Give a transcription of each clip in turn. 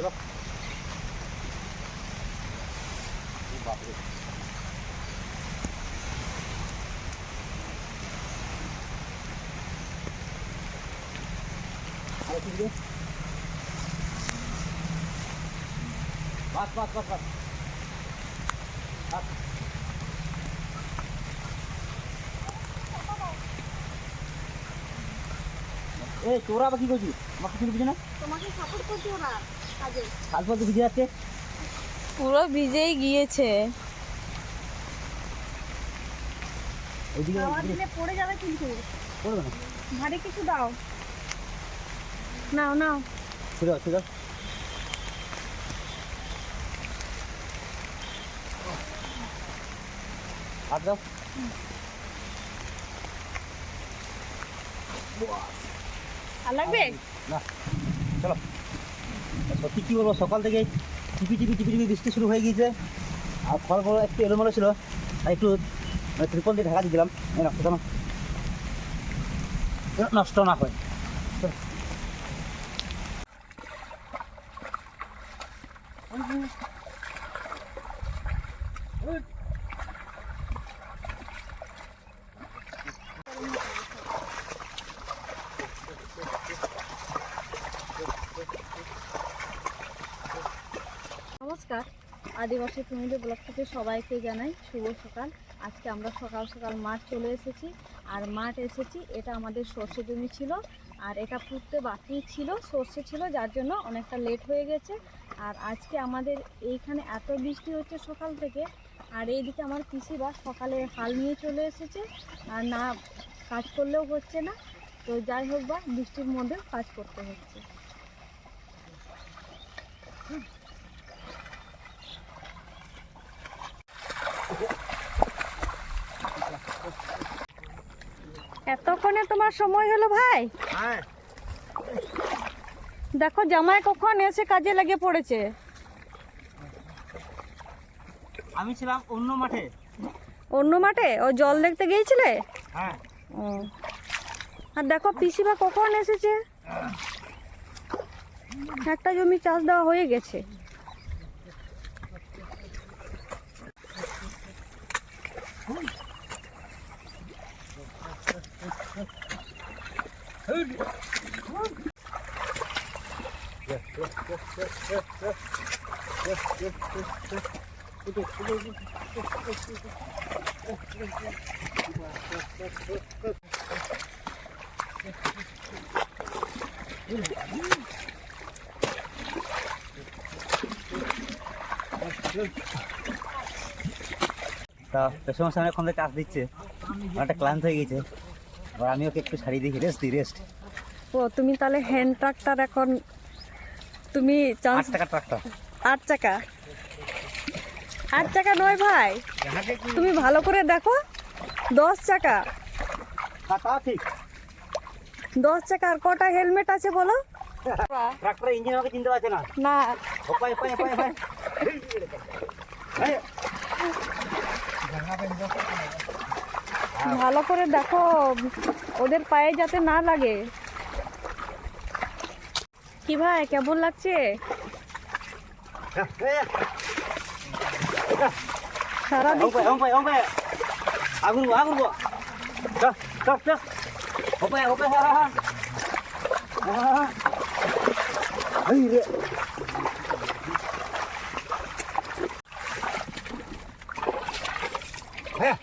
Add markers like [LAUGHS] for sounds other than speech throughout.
চলো বাপরে আরে ঠিক আছে বাস বাস বাস বাস বাস। এ তোরা আবার কি করছিস আমার কিছু বুঝি না তোমাকে সাপোর্ট করছি ওরা কাল ভিজে যাচ্ছে। পুরো ভিজেই গিয়েছে। পড়ে যাবে কিন্তু। করবে না। ভারী কিছু দাও। নাও নাও। হাত দাও। আর লাগবে? না চলো। সত্যি কী বলব? সকাল থেকে টিপি টিপি টিপি টিপি বৃষ্টি শুরু হয়ে গিয়েছে। আর ফলগুলো একটু এলোমেলো ছিল। আর একটু মানে ত্রিপল দিয়ে ঢাকা দিয়েছিলাম এই নষ্ট কেন নষ্ট না হয়। চলো। আদিবাসী ফ্যামিলি ব্লগ থেকে সবাইকে জানাই শুভ সকাল। আজকে আমরা সকাল সকাল মাঠ চলে এসেছি আর মাঠ এসেছি, এটা আমাদের সর্ষে জমি ছিল আর এটা পুঁততে বাকি ছিল, সর্ষে ছিল, যার জন্য অনেকটা লেট হয়ে গেছে। আর আজকে আমাদের এইখানে এত বৃষ্টি হচ্ছে সকাল থেকে আর এইদিকে আমার পিসিরা সকালে হাল নিয়ে চলে এসেছে আর না, কাজ করলেও হচ্ছে না। তো যাই হোক বা, বৃষ্টির মধ্যে কাজ করতে হচ্ছে। এতক্ষণে তোমার সময় হলো ভাই? হ্যাঁ। দেখো জামাই কখন এসে কাজে লেগে পড়েছে। আমি ছিলাম অন্য মাঠে। অন্য মাঠে? ও জল দেখতে গিয়েছিলে? হ্যাঁ। ও। আর দেখো পিসিমা কখন এসেছে? একটা জমি চাষ দেওয়া হয়ে গেছে। তা পেছনের সামনে এখন কাজ দিচ্ছে। অনেকটা ক্লান্ত হয়ে গেছে। আমি ওকে একটু ছাড়িয়ে দিই রেস্ট দিই রেস্ট ও, তুমি তাহলে হ্যান্ড ট্রাক্টর এখন তুমি চান্স টাকা ট্রাক্টর আট চাকা আট চাকা নয় ভাই। তুমি ভালো করে দেখো। দশ চাকা ঠিক। দশ চাকা আর কটা হেলমেট আছে বলো? ট্রাক্টরের ইঞ্জিন আমাকে চিনতে পারছে না। ভালো করে দেখো। ওদের পায়ে যাতে না লাগে। কি ভাই কেমন লাগছে? এই, সারা দিন ওপাই ওপাই ওপাই আগুন গো আগুন গো। চল চল চল ওপাই ওপাই হা হা হা এই রে। হ্যাঁ।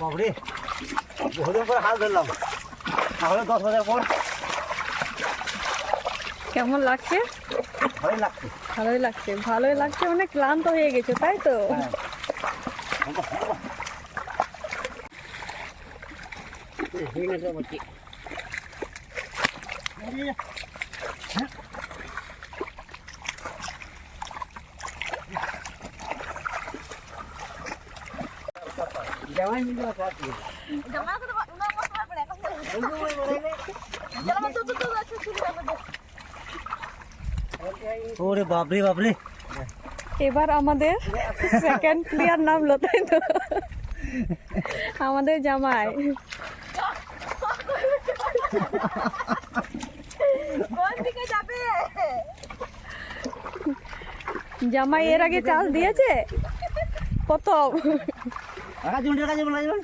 বাবরে বহুদিন পরে হাল ধরলাম। তাহলে দশ হাজার পর কেমন লাগছে ভালোই লাগছে ভালোই লাগছে ভালোই লাগছে মানে ক্লান্ত হয়ে গেছে তাই তো হ্যাঁ হ্যাঁ। জামাই মিলে ওরে বাপরে বাপরে। এবার আমাদের সেকেন্ড প্লেয়ার নামলো তাই তো। আমাদের জামাই। কোন দিকে যাবে? জামাই এর আগে চাল দিয়েছে? প্রথম টাকা দিন টাকা দিন লাগবে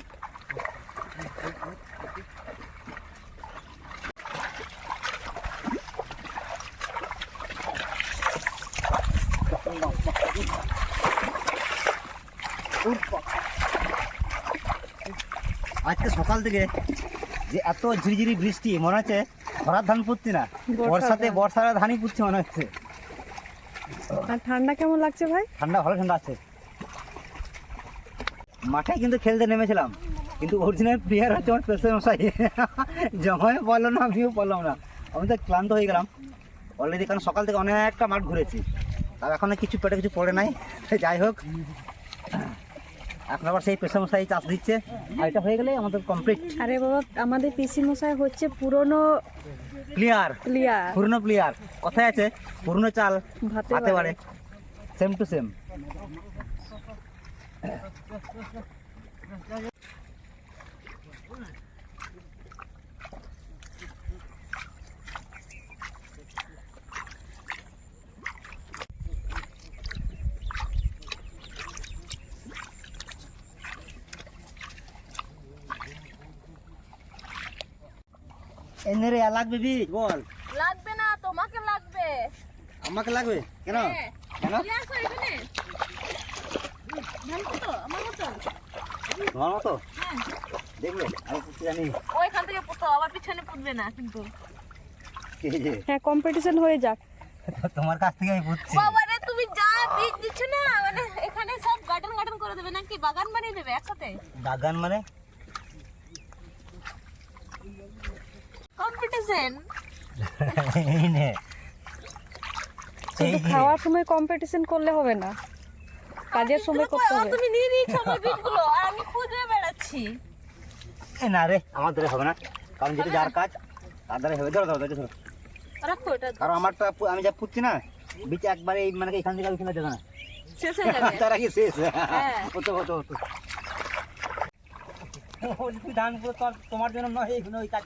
আজকে সকাল থেকে যে এত ঝিরিঝিরি বৃষ্টি মনে হচ্ছে খরার ধান পুঁতছি না। বর্ষাতে। বর্ষার ধানই পুঁতছি মনে হচ্ছে। আর ঠান্ডা কেমন লাগছে ভাই? ঠান্ডা ভালো ঠান্ডা আছে। মাঠে কিন্তু খেলতে নেমেছিলাম কিন্তু অরিজিনাল প্লেয়ার হচ্ছে আমার পেশা মশাই। জমায় বলল না আমিও বললাম না। আমি তো ক্লান্ত হয়ে গেলাম। অলরেডি কারণ সকাল থেকে অনেকটা মাঠ ঘুরেছি। আর এখনও কিছু পেটে কিছু পড়ে নাই। যাই হোক এখন আবার সেই পেশা মশাই চাষ দিচ্ছে আর এটা হয়ে গেলে আমাদের কমপ্লিট আরে বাবা আমাদের পিসি মশাই হচ্ছে পুরনো প্লেয়ার প্লেয়ার পুরনো প্লেয়ার কথায় আছে পুরনো চাল ভাতে হাতে পারে সেম টু সেম এনে রে লাগবে বীজ বল। লাগবে না তোমাকে লাগবে। আমাকে লাগবে? কেন? হ্যাঁ। কেন? মতো তোমার হ্যাঁ। দেখবে আমি কিছু জানি ওইখান থেকে পুতো আবার পিছনে পুতবে না কিন্তু। কে যে? হ্যাঁ কম্পিটিশন হয়ে যাক। তোমার কাছ থেকে আমি বুঝছি বাবারে তুমি যা বীজ দিচ্ছ না মানে এখানে সব গার্ডেন গার্ডেন করে দেবে নাকি? বাগান বানিয়ে দেবে একসাথে? বাগান মানে? কম্পিটিশন এই নে শুধু খাওয়ার সময় কম্পিটিশন করলে হবে না। কাজের সময় করতে হবে। তুমি নিয়ে নিয়েছো আমার বীজগুলো আর আমি খুঁজে বেড়াচ্ছি। এ না রে আমার দ্বারা হবে না। কারণ যেটা যার কাজ তার দ্বারা হবে। ধরো ধরো ধরো ধরো। রাখো এটা। কারণ আমারটা পু- আমি যা পুচ্ছি না বিচ একবারে এই মানে এখান থেকে ওইখানে না। শেষ হয়ে যাবে। [LAUGHS] তার আগে শেষ। হ্যাঁ। হতো হতো হতো। তুই ধান পুরো তোর তোমার জন্য নয় এইগুলো ওই কাজ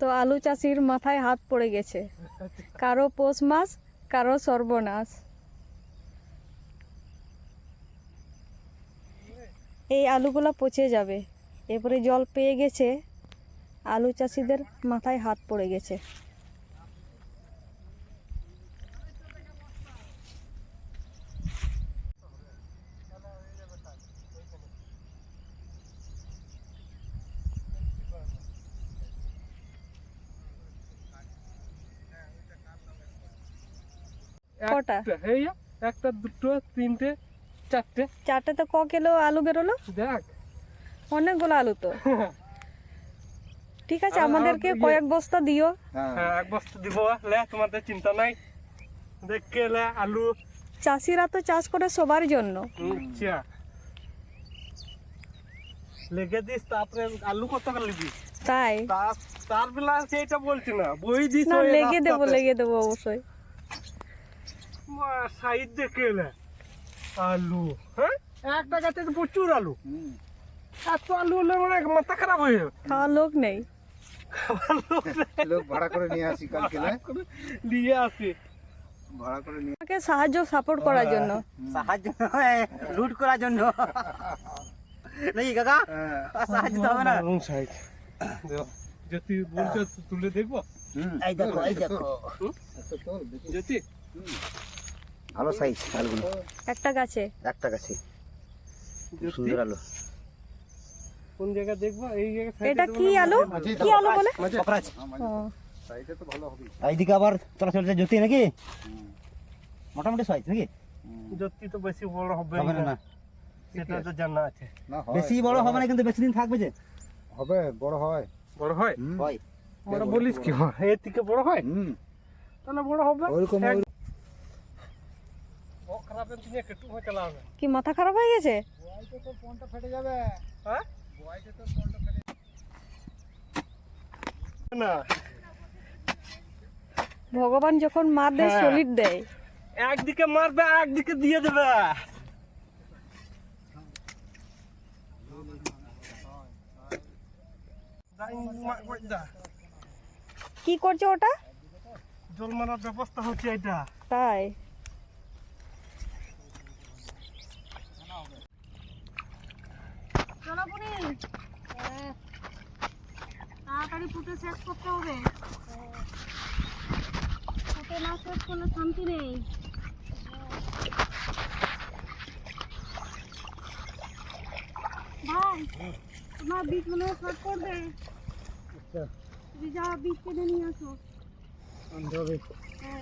তো আলু চাষির মাথায় হাত পড়ে গেছে। কারও পৌষ মাস কারও সর্বনাশ। আলুগুলো পচে যাবে। এরপরে জল পেয়ে গেছে। আলু চাষিদের মাথায় হাত পড়ে গেছে। কটা? একটা, একটা দুটো তিনটে চারটে। চারটে তো ক কিলো আলু বেরোলো? দেখ। অনেকগুলো আলু তো। [LAUGHS] ঠিক আছে আমাদেরকে কয়েক বস্তা দিও। হ্যাঁ। এক বস্তা দিব। লে তোমাদের চিন্তা নাই। দেখকে লে আলু। চাষিরা তো চাষ করে সবার জন্য। আচ্ছা। লেগে দিস তারপরে আলু কত করে লিবি? তাই? তার তার বেলা সেইটা বলছি না। বই দিস না লেগে দেবো লেগে দেবো অবশ্যই। মা, সাইড দেখে এলে আলু হ্যাঁ? একটা গাছে তো প্রচুর আলু। এত আলু হলে মানে মাথা খারাপ হয়ে যাবে। খাওয়ার লোক নেই। লোক ভাড়া করে নিয়ে আসি কালকে না? দিয়ে আসি। ভাড়া করে নিয়ে আমাকে সাহায্য সাপোর্ট করার জন্য। সাহায্য নয় লুট করার জন্য। নাকি কাকা? হ্যাঁ। সাহায্য তো হবে না। সাইজ বলছো তুলে দেখব? এই দেখো এই দেখো। যদি ভালো সাইজ আলুগুলো। একটা গাছে? একটা গাছে। সুন্দর আলু। কোন জায়গা দেখব? এই জায়গা এটা কি আলু? কি আলু বলে? হ্যাঁ, মাঝে। ও, সাইডে তো ভালো হবে। এইদিকে আবার চলা চলছে জ্যোতি নাকি? মোটামুটি সাইজ নাকি? জ্যোতি তো বেশি বড় হবে না। সেটা তো জানা আছে। না বেশি বড় হবে না কিন্তু বেশি দিন থাকবে যে। হবে বড় হয়। বড় হয়। হয়। বড় বলিস কি হয়? এর থেকে বড় হয়? হুম। তাহলে বড় হবে। ওইরকম এক- ওই- ও খারাপ এর একটু হয়ে চালাও না কি মাথা খারাপ হয়ে গেছে? হ্যাঁ? না। ভগবান যখন মার দেয়। সলিড দেয়। একদিকে মারবে একদিকে দিয়ে দেবে। কি করছে ওটা? জল মারার ব্যবস্থা হচ্ছে এটা। তাই চলো বুড়ি তাড়াতাড়ি ফুটে শেষ করতে হবে। ফুটে না শেষ করলে শান্তি নেই। ভাই তোমার বীজ মনে হয় শর্ট করবে? আচ্ছা। যা বীজ কিনে নিয়ে আসো। হ্যাঁ কি ভাই, কত দূর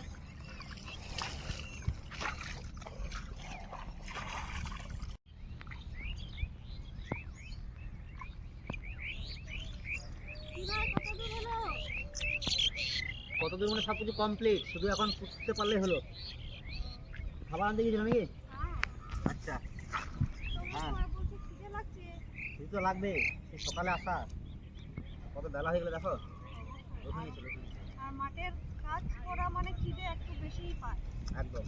হলো? কতদূর মানে সব কিছু কমপ্লিট শুধু এখন পুষতে পারলেই হলো। খাবার আনতে গেছিল নাকি? হ্যাঁ, আচ্ছা। হ্যাঁ। খিদে তো লাগবে। সেই সকালে আসা। কত বেলা হয়ে গেলে দেখো। ওখানেই। আর মাঠের কাজ করা মানে খিদে একটু বেশিই পায়। একদম।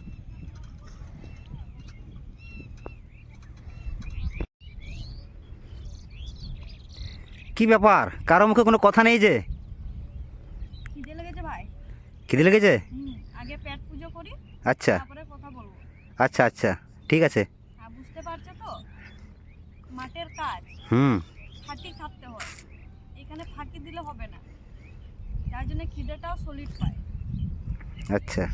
কি ব্যাপার? কারও মুখে কোনো কথা নেই যে? খিদে লেগেছে ভাই। খিদে লেগেছে? আগে পেট পুজো করি আচ্ছা। তারপরে কথা বলব। আচ্ছা আচ্ছা ঠিক আছে। আর বুঝতে পারছ তো? মাঠের কাজ। হুম। খাটতে হয়। এখানে ফাঁকি দিলে হবে না। যার জন্য খিদেটাও সলিড পায়। আচ্ছা।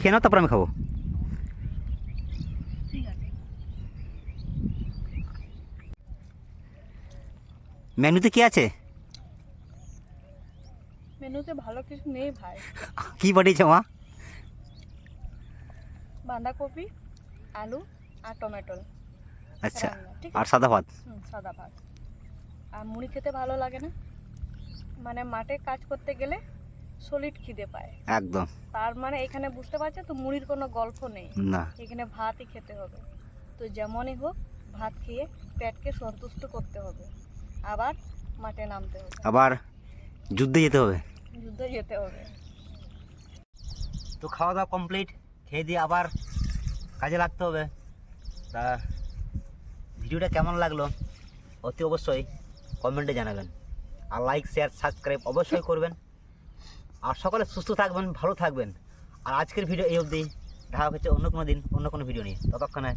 খেয়ে নাও তারপর আমি খাব ঠিক আছে মেনুতে কি আছে? মেনুতে ভালো কিছু নেই ভাই। [LAUGHS] কি পাঠিয়েছে মা? বাঁধাকপি আলু আর টমেটো। আচ্ছা আর সাদা ভাত? সাদা ভাত। আর মুড়ি খেতে ভালো লাগে না? মানে মাঠে কাজ করতে গেলে সলিড খিদে পায়। একদম। তার মানে এখানে বুঝতে পারছ তো মুড়ির কোনো গল্প নেই। না। এখানে ভাতই খেতে হবে। তো যেমনই হোক ভাত খেয়ে পেটকে সন্তুষ্ট করতে হবে। আবার মাঠে নামতে হবে। আবার যুদ্ধে যেতে হবে? যুদ্ধে যেতে হবে। তো খাওয়া দাওয়া কমপ্লিট খেয়ে দিয়ে আবার কাজে লাগতে হবে। তা ভিডিওটা কেমন লাগল? অতি অবশ্যই কমেন্টে জানাবেন। আর লাইক শেয়ার সাবস্ক্রাইব অবশ্যই করবেন। আর সকলে সুস্থ থাকবেন ভালো থাকবেন। আর আজকের ভিডিও এই অবধি। দেখা হচ্ছে অন্য কোনো দিন অন্য কোনো ভিডিও নিয়ে। ততক্ষণে